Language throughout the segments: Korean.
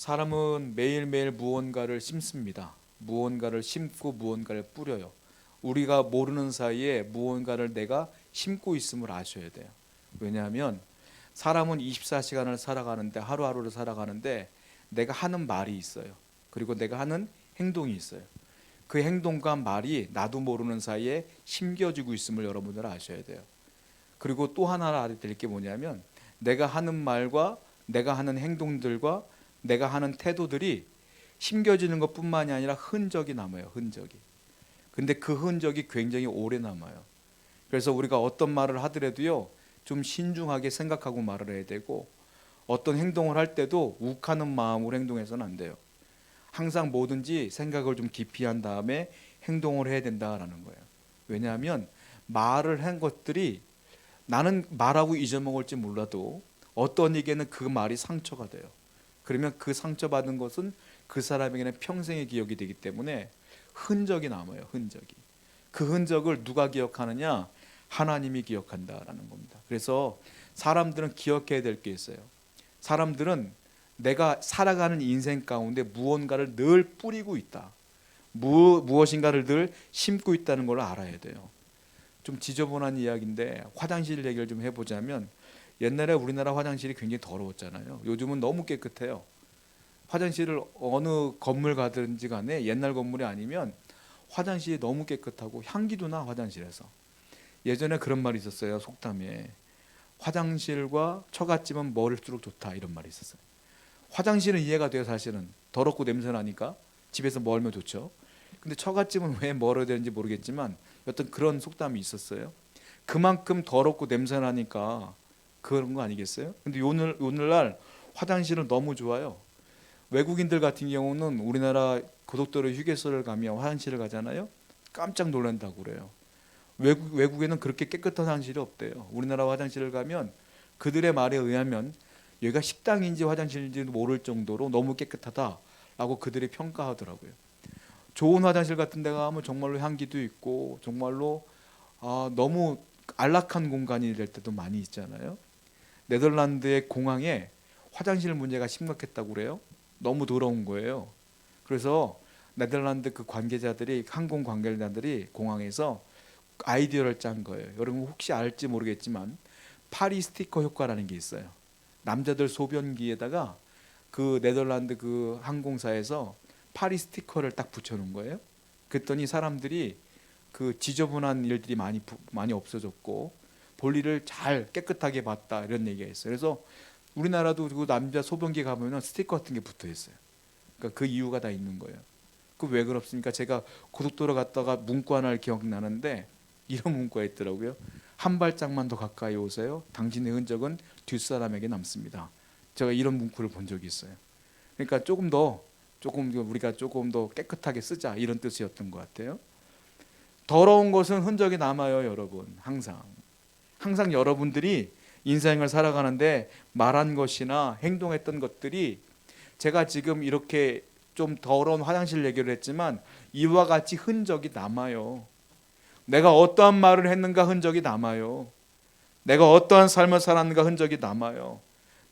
사람은 매일매일 무언가를 심습니다. 무언가를 심고 무언가를 뿌려요. 우리가 모르는 사이에 무언가를 내가 심고 있음을 아셔야 돼요. 왜냐하면 사람은 24시간을 살아가는데 하루하루를 살아가는데 내가 하는 말이 있어요. 그리고 내가 하는 행동이 있어요. 그 행동과 말이 나도 모르는 사이에 심겨지고 있음을 여러분들 아셔야 돼요. 그리고 또 하나 알아야 될 게 뭐냐면 내가 하는 말과 내가 하는 행동들과 내가 하는 태도들이 심겨지는 것뿐만이 아니라 흔적이 남아요. 흔적이. 근데 그 흔적이 굉장히 오래 남아요. 그래서 우리가 어떤 말을 하더라도요. 좀 신중하게 생각하고 말을 해야 되고 어떤 행동을 할 때도 욱하는 마음으로 행동해서는 안 돼요. 항상 뭐든지 생각을 좀 깊이 한 다음에 행동을 해야 된다라는 거예요. 왜냐하면 말을 한 것들이 나는 말하고 잊어먹을지 몰라도 어떤 이게는 그 말이 상처가 돼요. 그러면 그 상처받은 것은 그 사람에게는 평생의 기억이 되기 때문에 흔적이 남아요. 흔적이. 그 흔적을 누가 기억하느냐? 하나님이 기억한다라는 겁니다. 그래서 사람들은 기억해야 될 게 있어요. 사람들은 내가 살아가는 인생 가운데 무언가를 늘 뿌리고 있다. 무, 무엇인가를 늘 심고 있다는 걸 알아야 돼요. 좀 지저분한 이야기인데 화장실 얘기를 좀 해보자면 옛날에 우리나라 화장실이 굉장히 더러웠잖아요. 요즘은 너무 깨끗해요. 화장실을 어느 건물 가든지 간에 옛날 건물이 아니면 화장실이 너무 깨끗하고 향기도 나 화장실에서. 예전에 그런 말이 있었어요. 속담에 화장실과 처갓집은 멀을수록 좋다 이런 말이 있었어요. 화장실은 이해가 돼요 사실은 더럽고 냄새 나니까 집에서 멀면 좋죠. 근데 처갓집은 왜 멀어야 되는지 모르겠지만 어떤 그런 속담이 있었어요. 그만큼 더럽고 냄새 나니까 그런 거 아니겠어요? 근데 오늘 오늘날 화장실은 너무 좋아요. 외국인들 같은 경우는 우리나라 고속도로 휴게소를 가면 화장실을 가잖아요. 깜짝 놀란다고 그래요. 외국 외국에는 그렇게 깨끗한 화장실이 없대요. 우리나라 화장실을 가면 그들의 말에 의하면 여기가 식당인지 화장실인지도 모를 정도로 너무 깨끗하다라고 그들이 평가하더라고요. 좋은 화장실 같은 데 가면 정말로 향기도 있고 정말로 아, 너무 안락한 공간이 될 때도 많이 있잖아요. 네덜란드의 공항에 화장실 문제가 심각했다고 그래요. 너무 더러운 거예요. 그래서 네덜란드 그 관계자들이 항공 관계자들이 공항에서 아이디어를 짠 거예요. 여러분 혹시 알지 모르겠지만 파리 스티커 효과라는 게 있어요. 남자들 소변기에다가 그 네덜란드 그 항공사에서 파리 스티커를 딱 붙여놓은 거예요. 그랬더니 사람들이 그 지저분한 일들이 많이 부- 많이 없어졌고 볼일을 잘 깨끗하게 봤다 이런 얘기가 있어요. 그래서 우리나라도 그 남자 소변기 가면은 스티커 같은 게 붙어 있어요. 그러니까 그 이유가 다 있는 거예요. 그 왜 그렇습니까? 제가 고속도로 갔다가 문구 하나를 기억나는데 이런 문구가 있더라고요. 한 발짝만 더 가까이 오세요. 당신의 흔적은 뒷사람에게 남습니다. 제가 이런 문구를 본 적이 있어요. 그러니까 조금 더 조금 더 우리가 조금 더 깨끗하게 쓰자 이런 뜻이었던 것 같아요. 더러운 것은 흔적이 남아요, 여러분. 항상. 항상 여러분들이 인생을 살아가는데 말한 것이나 행동했던 것들이 제가 지금 이렇게 좀 더러운 화장실 얘기를 했지만 이와 같이 흔적이 남아요. 내가 어떠한 말을 했는가 흔적이 남아요. 내가 어떠한 삶을 살았는가 흔적이 남아요.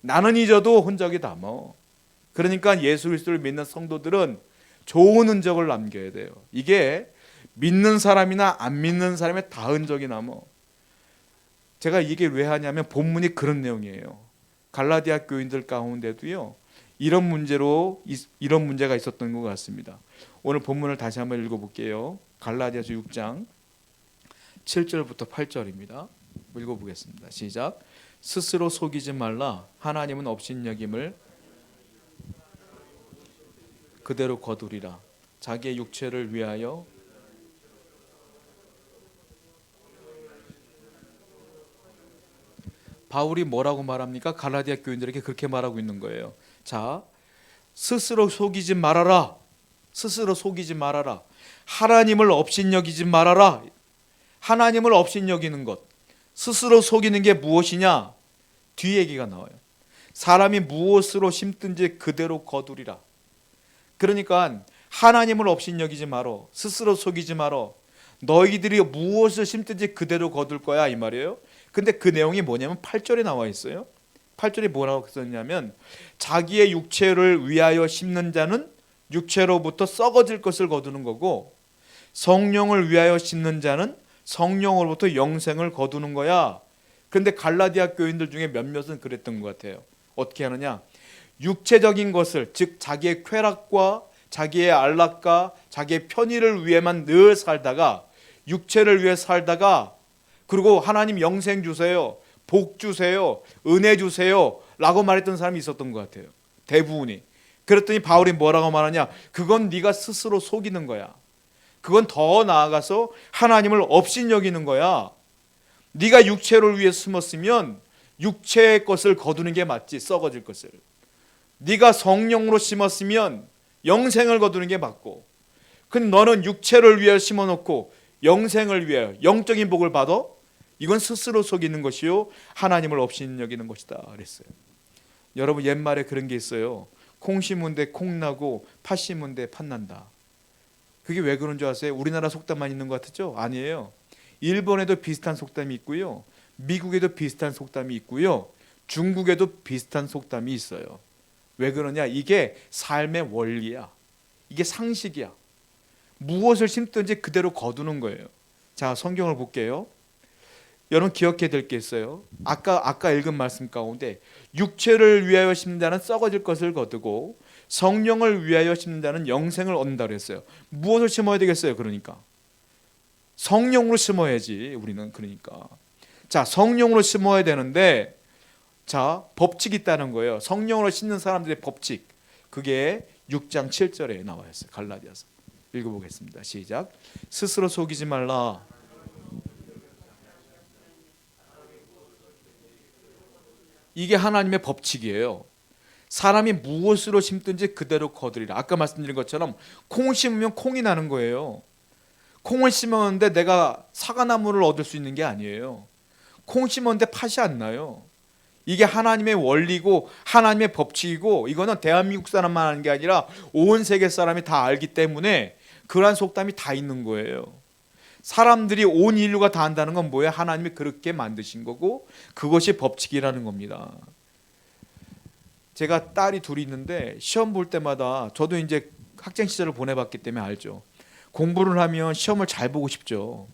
나는 잊어도 흔적이 남아. 그러니까 예수 그리스도를 믿는 성도들은 좋은 흔적을 남겨야 돼요. 이게 믿는 사람이나 안 믿는 사람의 다 흔적이 남아. 제가 이게 왜 하냐면 본문이 그런 내용이에요. 갈라디아 교인들 가운데도요. 이런 문제로 이- 이런 문제가 있었던 것 같습니다. 오늘 본문을 다시 한번 읽어볼게요. 갈라디아서 6장 7절부터 8절입니다. 읽어보겠습니다. 시작. 스스로 속이지 말라. 하나님은 업신여김을 그대로 거두리라. 자기의 육체를 위하여 바울이 뭐라고 말합니까? 갈라디아 교인들에게 그렇게 말하고 있는 거예요. 자, 스스로 속이지 말아라. 스스로 속이지 말아라. 하나님을 업신여기지 말아라. 하나님을 업신여기는 것. 스스로 속이는 게 무엇이냐? 뒤 얘기가 나와요. 사람이 무엇으로 심든지 그대로 거두리라. 그러니까 하나님을 업신여기지 말어. 스스로 속이지 말어. 너희들이 무엇을 심든지 그대로 거둘 거야 이 말이에요. 근데 그 내용이 뭐냐면 8절에 나와 있어요. 8절에 뭐라고 썼냐면 자기의 육체를 위하여 심는 자는 육체로부터 썩어질 것을 거두는 거고 성령을 위하여 심는 자는 성령으로부터 영생을 거두는 거야. 그런데 갈라디아 교인들 중에 몇몇은 그랬던 것 같아요. 어떻게 하느냐? 육체적인 것을 즉 자기의 쾌락과 자기의 안락과 자기의 편의를 위해만 늘 살다가 육체를 위해 살다가 그리고 하나님 영생 주세요. 복 주세요. 은혜 주세요. 라고 말했던 사람이 있었던 것 같아요. 대부분이. 그랬더니 바울이 뭐라고 말하냐? 그건 네가 스스로 속이는 거야. 그건 더 나아가서 하나님을 업신여기는 거야. 네가 육체를 위해 숨었으면 육체의 것을 거두는 게 맞지 썩어질 것을. 네가 성령으로 심었으면 영생을 거두는 게 맞고. 근데 너는 육체를 위해 심어놓고 영생을 위해 영적인 복을 받아 이건 스스로 속이는 것이요 하나님을 업신여기는 것이다 그랬어요. 여러분 옛말에 그런 게 있어요. 콩 심은 데콩 나고 팥 심은 데팥 난다. 그게 왜 그런 줄 아세요? 우리나라 속담만 있는 것 같죠? 아니에요. 일본에도 비슷한 속담이 있고요. 미국에도 비슷한 속담이 있고요. 중국에도 비슷한 속담이 있어요. 왜 그러냐? 이게 삶의 원리야. 이게 상식이야. 무엇을 심든지 그대로 거두는 거예요. 자, 성경을 볼게요. 여러분 기억해야 될 게 있어요. 아까 아까 읽은 말씀 가운데 육체를 위하여 심는 자는 썩어질 것을 거두고 성령을 위하여 심는 자는 영생을 얻는다 그랬어요. 무엇을 심어야 되겠어요? 그러니까 성령으로 심어야지 우리는 그러니까 자 성령으로 심어야 되는데 자 법칙이 있다는 거예요. 성령으로 심는 사람들의 법칙 그게 6장 7절에 나와 있어요. 갈라디아서 읽어보겠습니다. 시작 스스로 속이지 말라. 이게 하나님의 법칙이에요. 사람이 무엇으로 심든지 그대로 거두리라. 아까 말씀드린 것처럼 콩을 심으면 콩이 나는 거예요. 콩을 심었는데 내가 사과나무를 얻을 수 있는 게 아니에요. 콩 심었는데 팥이 안 나요. 이게 하나님의 원리고 하나님의 법칙이고 이거는 대한민국 사람만 하는 게 아니라 온 세계 사람이 다 알기 때문에 그러한 속담이 다 있는 거예요. 사람들이 온 인류가 다 한다는 건 뭐예요? 하나님이 그렇게 만드신 거고 그것이 법칙이라는 겁니다. 제가 딸이 둘이 있는데 시험 볼 때마다 저도 이제 학창 시절을 보내봤기 때문에 알죠. 공부를 하면 시험을 잘 보고 싶죠.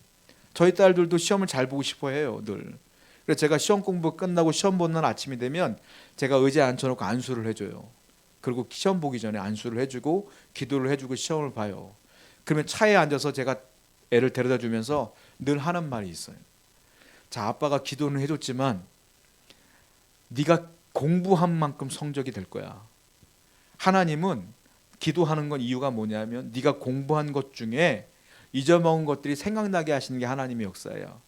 저희 딸들도 시험을 잘 보고 싶어 해요, 늘. 그래서 제가 시험 공부 끝나고 시험 보는 아침이 되면 제가 의자에 앉혀놓고 안수를 해줘요. 그리고 시험 보기 전에 안수를 해주고 기도를 해주고 시험을 봐요. 그러면 차에 앉아서 제가 애를 데려다 주면서 늘 하는 말이 있어요. 자, 아빠가 기도는 해줬지만 네가 공부한 만큼 성적이 될 거야. 하나님은 기도하는 건 이유가 뭐냐면 네가 공부한 것 중에 잊어먹은 것들이 생각나게 하시는 게 하나님의 역사예요.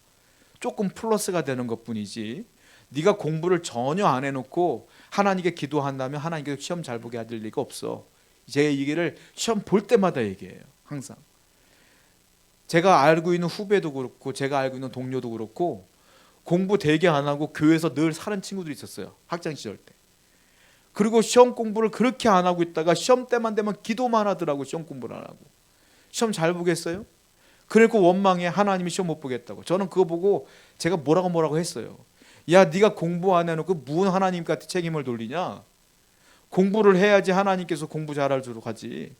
조금 플러스가 되는 것뿐이지. 네가 공부를 전혀 안 해놓고 하나님께 기도한다면 하나님께 시험 잘 보게 해줄 리가 없어. 제 얘기를 시험 볼 때마다 얘기해요. 항상. 제가 알고 있는 후배도 그렇고 제가 알고 있는 동료도 그렇고 공부 되게 안 하고 교회에서 늘 사는 친구들이 있었어요. 학창 시절 때. 그리고 시험 공부를 그렇게 안 하고 있다가 시험 때만 되면 기도만 하더라고 시험 공부를 안 하고. 시험 잘 보겠어요? 그리고 원망해 하나님이 시험 못 보겠다고. 저는 그거 보고 제가 뭐라고 뭐라고 했어요. 야, 네가 공부 안 해놓고 무슨 하나님한테 책임을 돌리냐? 공부를 해야지 하나님께서 공부 잘할 줄 하지.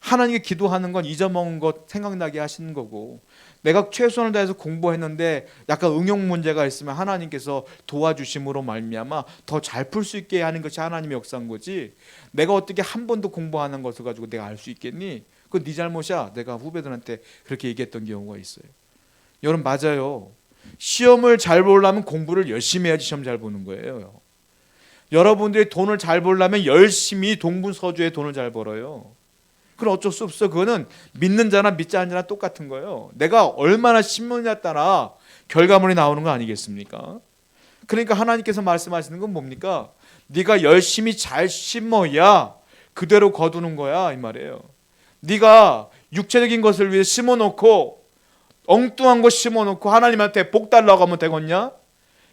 하나님께 기도하는 건 잊어먹은 것 생각나게 하시는 거고 내가 최선을 다해서 공부했는데 약간 응용 문제가 있으면 하나님께서 도와주심으로 말미암아 더 잘 풀 수 있게 하는 것이 하나님의 역사인 거지 내가 어떻게 한 번도 공부하는 것을 가지고 내가 알 수 있겠니? 그건 네 잘못이야. 내가 후배들한테 그렇게 얘기했던 경우가 있어요. 여러분 맞아요. 시험을 잘 보려면 공부를 열심히 해야지 시험 잘 보는 거예요. 여러분들이 돈을 잘 벌려면 열심히 동분서주에 돈을 잘 벌어요 그건 어쩔 수 없어. 그거는 믿는 자나 믿지 않는 자나 똑같은 거예요. 내가 얼마나 심느냐에 따라 결과물이 나오는 거 아니겠습니까? 그러니까 하나님께서 말씀하시는 건 뭡니까? 네가 열심히 잘 심어야 그대로 거두는 거야 이 말이에요. 네가 육체적인 것을 위해 심어놓고 엉뚱한 거 심어놓고 하나님한테 복 달라고 하면 되겠냐?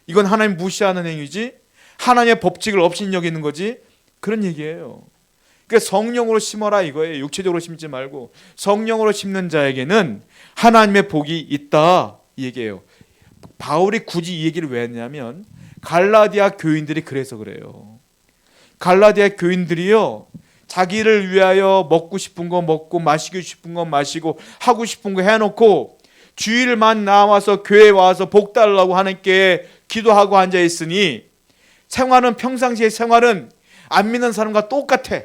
이건 하나님 무시하는 행위지. 하나님의 법칙을 업신여기는 거지. 그런 얘기예요. 그 성령으로 심어라 이거예요. 육체적으로 심지 말고 성령으로 심는 자에게는 하나님의 복이 있다 이 얘기예요. 바울이 굳이 이 얘기를 왜 했냐면 갈라디아 교인들이 그래서 그래요. 갈라디아 교인들이요. 자기를 위하여 먹고 싶은 거 먹고 마시고 싶은 거 마시고 하고 싶은 거 해놓고 주일만 나와서 교회 와서 복 달라고 하나님께 기도하고 앉아 있으니 생활은 평상시의 생활은 안 믿는 사람과 똑같아.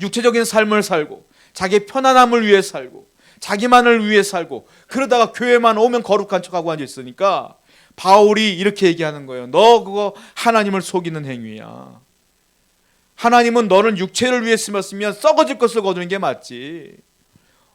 육체적인 삶을 살고 자기 편안함을 위해 살고 자기만을 위해 살고 그러다가 교회만 오면 거룩한 척하고 앉아 있으니까 바울이 이렇게 얘기하는 거예요. 너 그거 하나님을 속이는 행위야. 하나님은 너를 육체를 위해 쓰었으면 썩어질 것을 거두는 게 맞지.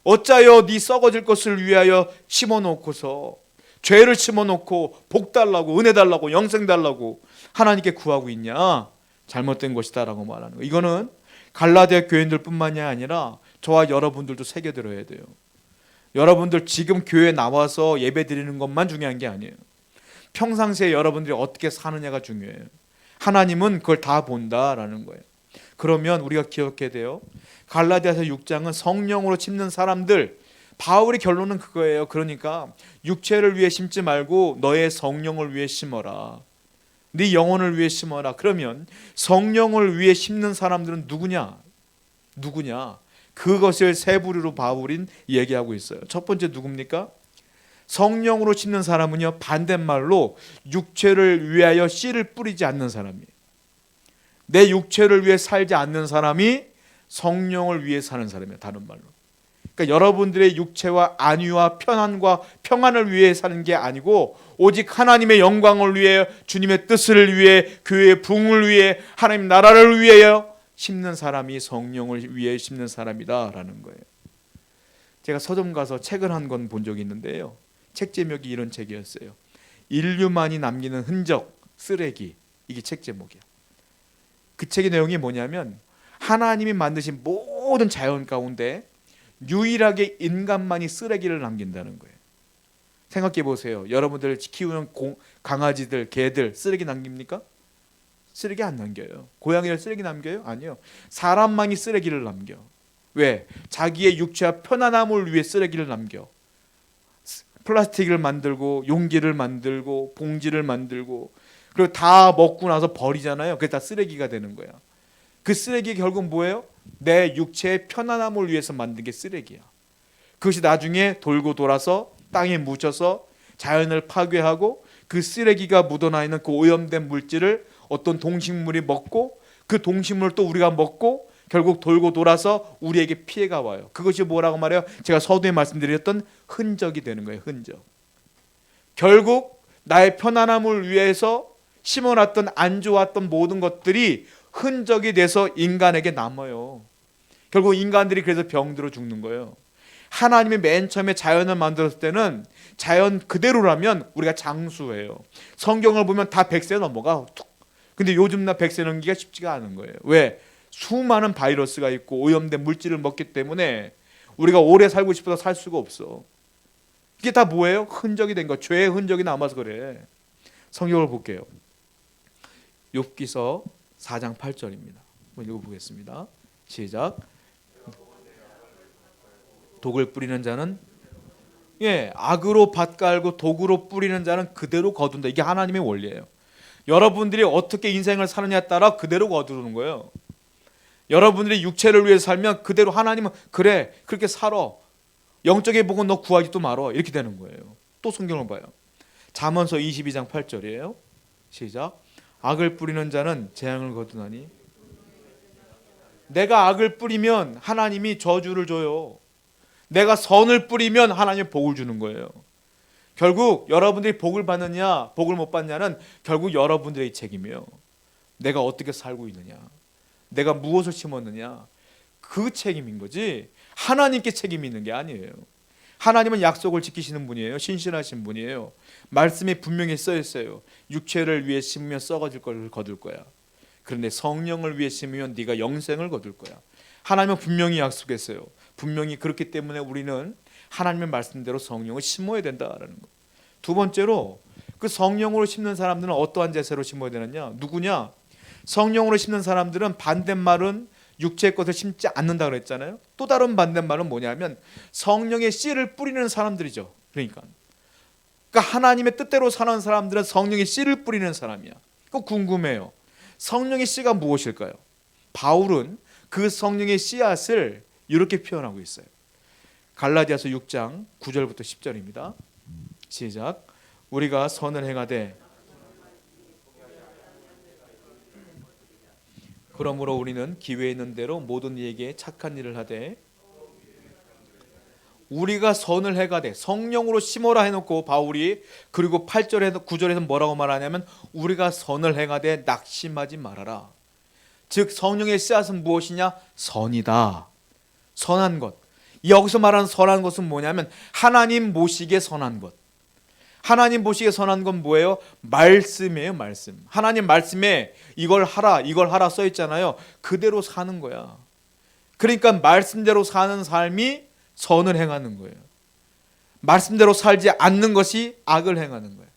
어짜여 네 썩어질 것을 위하여 심어놓고서 죄를 심어놓고 복 달라고 은혜 달라고 영생 달라고 하나님께 구하고 있냐? 잘못된 것이다라고 말하는 거. 이거는 갈라디아 교인들뿐만이 아니라 저와 여러분들도 새겨 들어야 돼요. 여러분들 지금 교회 나와서 예배 드리는 것만 중요한 게 아니에요. 평상시에 여러분들이 어떻게 사느냐가 중요해요. 하나님은 그걸 다 본다라는 거예요. 그러면 우리가 기억해야 돼요. 갈라디아서 6장은 성령으로 심는 사람들 바울의 결론은 그거예요. 그러니까 육체를 위해 심지 말고 너의 성령을 위해 심어라. 네 영혼을 위해 심어라. 그러면 성령을 위해 심는 사람들은 누구냐? 누구냐? 그것을 세 부류로 바울인 얘기하고 있어요. 첫 번째 누굽니까? 성령으로 심는 사람은요 반대말로 육체를 위하여 씨를 뿌리지 않는 사람이에요. 내 육체를 위해 살지 않는 사람이 성령을 위해 사는 사람이에요. 다른 말로. 그러니까 여러분들의 육체와 안위와 편안과 평안을 위해 사는 게 아니고 오직 하나님의 영광을 위해 주님의 뜻을 위해 교회의 붕을 위해 하나님 나라를 위하여 심는 사람이 성령을 위해 심는 사람이다라는 거예요. 제가 서점 가서 책을 한 권 본 적이 있는데요. 책 제목이 이런 책이었어요. 인류만이 남기는 흔적, 쓰레기. 이게 책 제목이야. 그 책의 내용이 뭐냐면 하나님이 만드신 모든 자연 가운데 유일하게 인간만이 쓰레기를 남긴다는 거예요. 생각해 보세요. 여러분들 키우는 공, 강아지들, 개들 쓰레기 남깁니까? 쓰레기 안 남겨요. 고양이를 쓰레기 남겨요? 아니요. 사람만이 쓰레기를 남겨. 왜? 자기의 육체와 편안함을 위해 쓰레기를 남겨. 플라스틱을 만들고 용기를 만들고 봉지를 만들고 그리고 다 먹고 나서 버리잖아요. 그게 다 쓰레기가 되는 거야. 그 쓰레기 결국 뭐예요? 내 육체의 편안함을 위해서 만든 게 쓰레기야. 그것이 나중에 돌고 돌아서 땅에 묻혀서 자연을 파괴하고 그 쓰레기가 묻어나 있는 그 오염된 물질을 어떤 동식물이 먹고 그 동식물을 또 우리가 먹고 결국 돌고 돌아서 우리에게 피해가 와요. 그것이 뭐라고 말해요? 제가 서두에 말씀드렸던 흔적이 되는 거예요. 흔적. 결국 나의 편안함을 위해서 심어놨던 안 좋았던 모든 것들이 흔적이 돼서 인간에게 남아요. 결국 인간들이 그래서 병들어 죽는 거예요. 하나님이 맨 처음에 자연을 만들었을 때는 자연 그대로라면 우리가 장수예요. 성경을 보면 다 100세 넘어가. 근데 요즘 나 100세 넘기가 쉽지가 않은 거예요. 왜? 수많은 바이러스가 있고 오염된 물질을 먹기 때문에 우리가 오래 살고 싶어서 살 수가 없어. 이게 다 뭐예요? 흔적이 된 거. 죄의 흔적이 남아서 그래. 성경을 볼게요. 욥기서 4장 8절입니다. 한번 읽어보겠습니다. 시작. 독을 뿌리는 자는 예 악으로 밭 갈고 독으로 뿌리는 자는 그대로 거둔다. 이게 하나님의 원리예요. 여러분들이 어떻게 인생을 사느냐에 따라 그대로 거두는 거예요. 여러분들이 육체를 위해 살면 그대로 하나님은 그래 그렇게 살아. 영적의 복은 너 구하지도 말어. 이렇게 되는 거예요. 또 성경을 봐요. 잠언서 22장 8절이에요. 시작. 악을 뿌리는 자는 재앙을 거두나니 내가 악을 뿌리면 하나님이 저주를 줘요. 내가 선을 뿌리면 하나님이 복을 주는 거예요. 결국 여러분들이 복을 받느냐, 복을 못 받냐는 결국 여러분들의 책임이에요. 내가 어떻게 살고 있느냐, 내가 무엇을 심었느냐, 그 책임인 거지. 하나님께 책임이 있는 게 아니에요. 하나님은 약속을 지키시는 분이에요. 신실하신 분이에요. 말씀에 분명히 써 있어요. 육체를 위해 심으면 썩어질 것을 거둘 거야. 그런데 성령을 위해 심으면 네가 영생을 거둘 거야. 하나님은 분명히 약속했어요. 분명히 그렇기 때문에 우리는 하나님의 말씀대로 성령을 심어야 된다라는 거. 두 번째로 그 성령으로 심는 사람들은 어떠한 자세로 심어야 되느냐? 누구냐? 성령으로 심는 사람들은 반대말은 육체의 것을 심지 않는다 그랬잖아요. 또 다른 반대말은 뭐냐면 성령의 씨를 뿌리는 사람들이죠. 그러니까 그러니까 하나님의 뜻대로 사는 사람들은 성령의 씨를 뿌리는 사람이야. 그 궁금해요. 성령의 씨가 무엇일까요? 바울은 그 성령의 씨앗을 이렇게 표현하고 있어요. 갈라디아서 6장 9절부터 10절입니다. 시작. 우리가 선을 행하되 그러므로 우리는 기회 있는 대로 모든 이에게 착한 일을 하되 우리가 선을 해가되 성령으로 심어라 해놓고 바울이 그리고 8절에서 9절에서 뭐라고 말하냐면 우리가 선을 행하되 낙심하지 말아라. 즉 성령의 씨앗은 무엇이냐? 선이다. 선한 것. 여기서 말하는 선한 것은 뭐냐면 하나님 모시기에 선한 것. 하나님 보시기에 선한 건 뭐예요? 말씀이에요, 말씀. 하나님 말씀에 이걸 하라, 이걸 하라 써 있잖아요. 그대로 사는 거야. 그러니까 말씀대로 사는 삶이 선을 행하는 거예요. 말씀대로 살지 않는 것이 악을 행하는 거예요.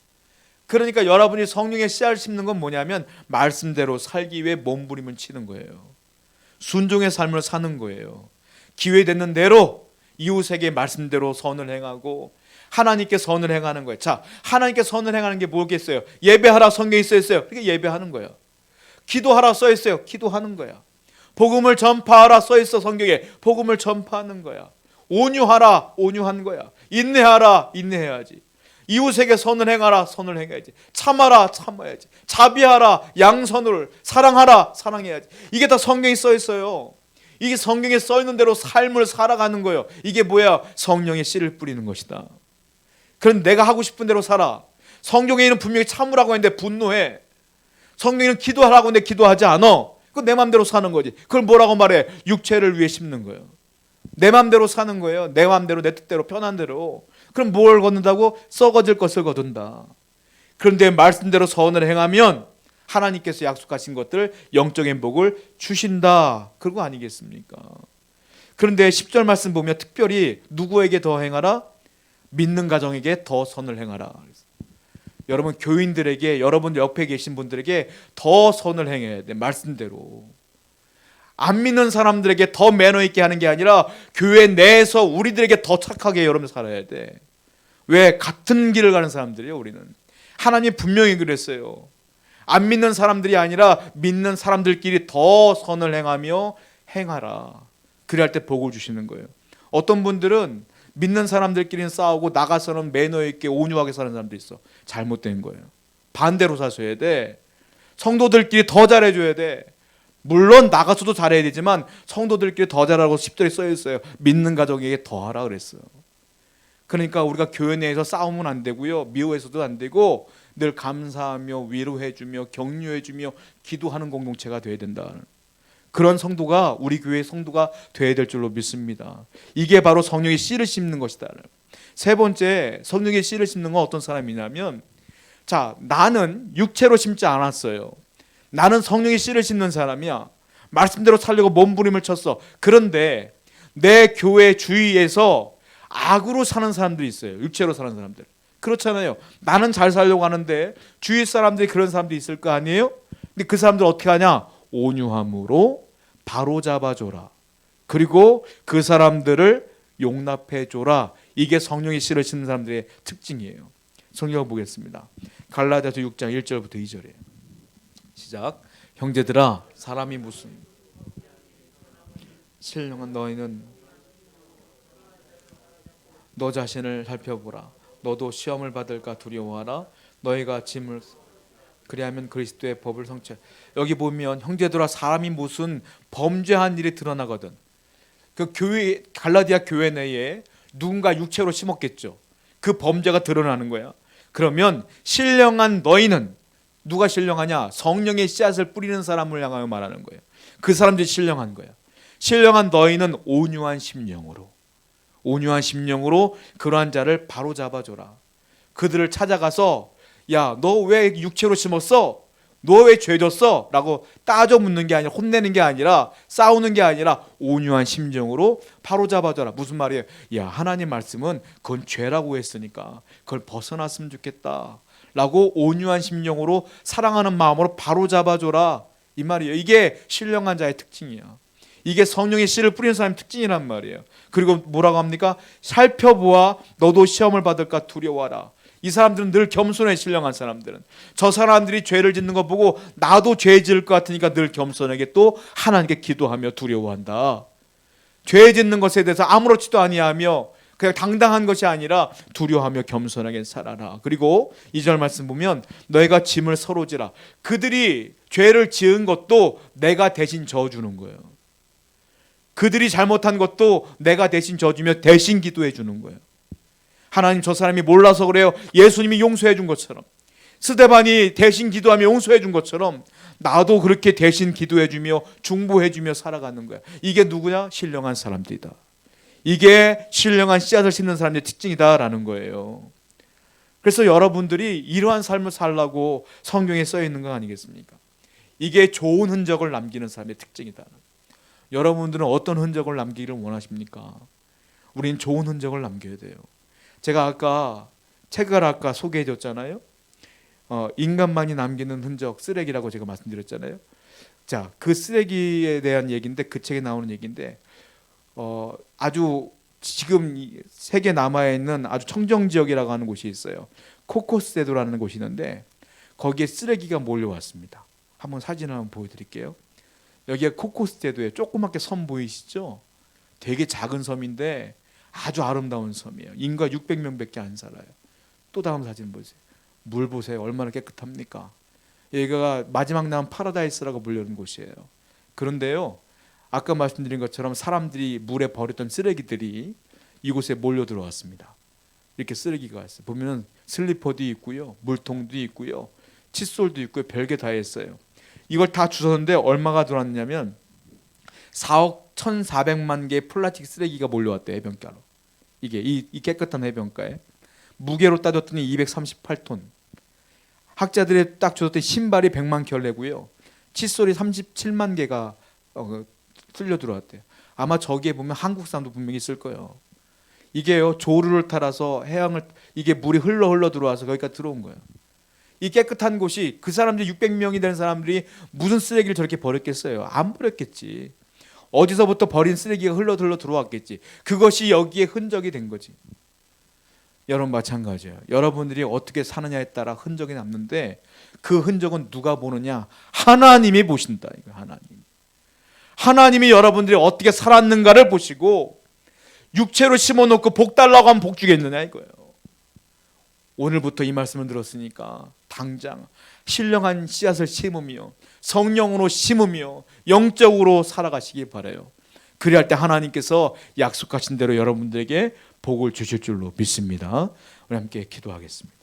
그러니까 여러분이 성령의 씨앗을 심는 건 뭐냐면 말씀대로 살기 위해 몸부림을 치는 거예요. 순종의 삶을 사는 거예요. 기회 되는 대로 이웃에게 말씀대로 선을 행하고 하나님께 선을 행하는 거예요. 자, 하나님께 선을 행하는 게 뭐겠어요? 예배하라 성경에 써 있어요. 그게 예배하는 거예요. 기도하라 써 있어요. 기도하는 거야. 복음을 전파하라 써 있어 성경에. 복음을 전파하는 거야. 온유하라 온유한 거야. 인내하라 인내해야지. 이웃에게 선을 행하라 선을 행해야지. 참아라 참아야지. 자비하라 양선을 사랑하라 사랑해야지. 이게 다 성경에 써 있어요. 이게 성경에 써 있는 대로 삶을 살아가는 거예요. 이게 뭐야? 성령의 씨를 뿌리는 것이다. 그런 내가 하고 싶은 대로 살아. 성경에는 분명히 참으라고 했는데 분노해. 성경에는 기도하라고 했는데 기도하지 않아. 그건 내 마음대로 사는 거지. 그걸 뭐라고 말해? 육체를 위해 심는 거예요. 내 마음대로 사는 거예요. 내 마음대로 내 뜻대로 편한 대로. 그럼 뭘 거둔다고? 썩어질 것을 거둔다. 그런데 말씀대로 선을 행하면 하나님께서 약속하신 것들 영적인 복을 주신다. 그거 아니겠습니까? 그런데 10절 말씀 보면 특별히 누구에게 더 행하라? 믿는 가정에게 더 선을 행하라. 여러분 교인들에게 여러분 옆에 계신 분들에게 더 선을 행해야 돼 말씀대로. 안 믿는 사람들에게 더 매너 있게 하는 게 아니라 교회 내에서 우리들에게 더 착하게 여러분 살아야 돼. 왜 같은 길을 가는 사람들이에요, 우리는. 하나님 분명히 그랬어요. 안 믿는 사람들이 아니라 믿는 사람들끼리 더 선을 행하며 행하라. 그래야 때 복을 주시는 거예요. 어떤 분들은 믿는 사람들끼리는 싸우고 나가서는 매너 있게 온유하게 사는 사람도 있어. 잘못된 거예요. 반대로 사셔야 돼. 성도들끼리 더 잘해줘야 돼. 물론 나가서도 잘해야 되지만 성도들끼리 더 잘하고 10절에 써 있어요. 믿는 가족에게 더 하라 그랬어요. 그러니까 우리가 교회 내에서 싸우면 안 되고요. 미워해서도 안 되고 늘 감사하며 위로해주며 격려해주며 기도하는 공동체가 돼야 된다. 그런 성도가 우리 교회 성도가 돼야 될 줄로 믿습니다. 이게 바로 성령의 씨를 심는 것이다. 세 번째 성령의 씨를 심는 건 어떤 사람이냐면 자 나는 육체로 심지 않았어요. 나는 성령의 씨를 심는 사람이야. 말씀대로 살려고 몸부림을 쳤어. 그런데 내 교회 주위에서 악으로 사는 사람들이 있어요. 육체로 사는 사람들. 그렇잖아요. 나는 잘 살려고 하는데 주위 사람들이 그런 사람들이 있을 거 아니에요? 근데 그 사람들 어떻게 하냐? 온유함으로 바로 잡아 줘라. 그리고 그 사람들을 용납해 줘라. 이게 성령의 씨를 심는 사람들의 특징이에요. 성경 보겠습니다. 갈라디아서 6장 1절부터 2절이에요. 시작. 형제들아, 사람이 무슨 신령한 너희는 너 자신을 살펴보라. 너도 시험을 받을까 두려워하라. 너희가 짐을 그리하면 그리스도의 법을 성취. 여기 보면 형제들아 사람이 무슨 범죄한 일이 드러나거든. 그 교회 갈라디아 교회 내에 누군가 육체로 심었겠죠. 그 범죄가 드러나는 거야. 그러면 신령한 너희는 누가 신령하냐? 성령의 씨앗을 뿌리는 사람을 향하여 말하는 거예요. 그 사람들이 신령한 거야. 신령한 너희는 온유한 심령으로 온유한 심령으로 그러한 자를 바로 잡아줘라. 그들을 찾아가서 야, 너 왜 육체로 심었어? 너 왜 죄졌어? 라고 따져 묻는 게 아니라 혼내는 게 아니라 싸우는 게 아니라 온유한 심정으로 바로 잡아줘라. 무슨 말이에요? 야, 하나님 말씀은 그건 죄라고 했으니까 그걸 벗어났으면 좋겠다. 라고 온유한 심령으로 사랑하는 마음으로 바로 잡아줘라. 이 말이에요. 이게 신령한 자의 특징이야. 이게 성령의 씨를 뿌리는 사람의 특징이란 말이에요. 그리고 뭐라고 합니까? 살펴보아 너도 시험을 받을까 두려워하라. 이 사람들은 늘 겸손해 신령한 사람들은 저 사람들이 죄를 짓는 거 보고 나도 죄 지을 것 같으니까 늘 겸손하게 또 하나님께 기도하며 두려워한다. 죄 짓는 것에 대해서 아무렇지도 아니하며 그냥 당당한 것이 아니라 두려워하며 겸손하게 살아라. 그리고 이 절 말씀 보면 너희가 짐을 서로 지라. 그들이 죄를 지은 것도 내가 대신 져주는 거예요. 그들이 잘못한 것도 내가 대신 져주며 대신 기도해 주는 거예요. 하나님 저 사람이 몰라서 그래요. 예수님이 용서해 준 것처럼 스데반이 대신 기도하며 용서해 준 것처럼 나도 그렇게 대신 기도해 주며 중보해 주며 살아가는 거야. 이게 누구냐? 신령한 사람들이다. 이게 신령한 씨앗을 심는 사람의 특징이다라는 거예요. 그래서 여러분들이 이러한 삶을 살라고 성경에 써 있는 거 아니겠습니까? 이게 좋은 흔적을 남기는 사람의 특징이다. 여러분들은 어떤 흔적을 남기기를 원하십니까? 우리는 좋은 흔적을 남겨야 돼요. 제가 아까 책을 아까 소개해 줬잖아요. 어, 인간만이 남기는 흔적 쓰레기라고 제가 말씀드렸잖아요. 자, 그 쓰레기에 대한 얘기인데 그 책에 나오는 얘기인데 어, 아주 지금 이 세계 남아에 있는 아주 청정 지역이라고 하는 곳이 있어요. 코코스테도라는 곳이 있는데 거기에 쓰레기가 몰려왔습니다. 한번 사진을 한번 보여드릴게요. 여기가 코코스테도에 조그맣게 섬 보이시죠? 되게 작은 섬인데 아주 아름다운 섬이에요. 인구 600명밖에 안 살아요. 또 다음 사진 보세요. 물 보세요. 얼마나 깨끗합니까? 여기가 마지막 남은 파라다이스라고 불리는 곳이에요. 그런데요. 아까 말씀드린 것처럼 사람들이 물에 버렸던 쓰레기들이 이곳에 몰려 들어왔습니다. 이렇게 쓰레기가 있어요. 보면 슬리퍼도 있고요. 물통도 있고요. 칫솔도 있고요. 별게 다 했어요. 이걸 다 주웠는데 얼마가 들어왔냐면 4억 1,400만 개의 플라스틱 쓰레기가 몰려왔대요. 해변가로. 이게 이, 이 깨끗한 해변가에 무게로 따졌더니 238톤. 학자들이 딱 줬더니 신발이 100만 켤레고요. 칫솔이 37만 개가 어, 그, 쓸려 들어왔대요. 아마 저기에 보면 한국 사람도 분명히 있을 거예요. 이게요 조류를 따라서 해양을 이게 물이 흘러 흘러 들어와서 거기까지 들어온 거예요. 이 깨끗한 곳이 그 사람들 600명이 되는 사람들이 무슨 쓰레기를 저렇게 버렸겠어요? 안 버렸겠지. 어디서부터 버린 쓰레기가 흘러 흘러 들어왔겠지. 그것이 여기에 흔적이 된 거지. 여러분 마찬가지예요. 여러분들이 어떻게 사느냐에 따라 흔적이 남는데 그 흔적은 누가 보느냐? 하나님이 보신다. 이거 하나님. 하나님이 여러분들이 어떻게 살았는가를 보시고 육체로 심어 놓고 복 달라고 하면 복 주겠느냐 이거예요. 오늘부터 이 말씀을 들었으니까 당장 신령한 씨앗을 심으며 성령으로 심으며 영적으로 살아가시기 바래요. 그리할 때 하나님께서 약속하신 대로 여러분들에게 복을 주실 줄로 믿습니다. 우리 함께 기도하겠습니다.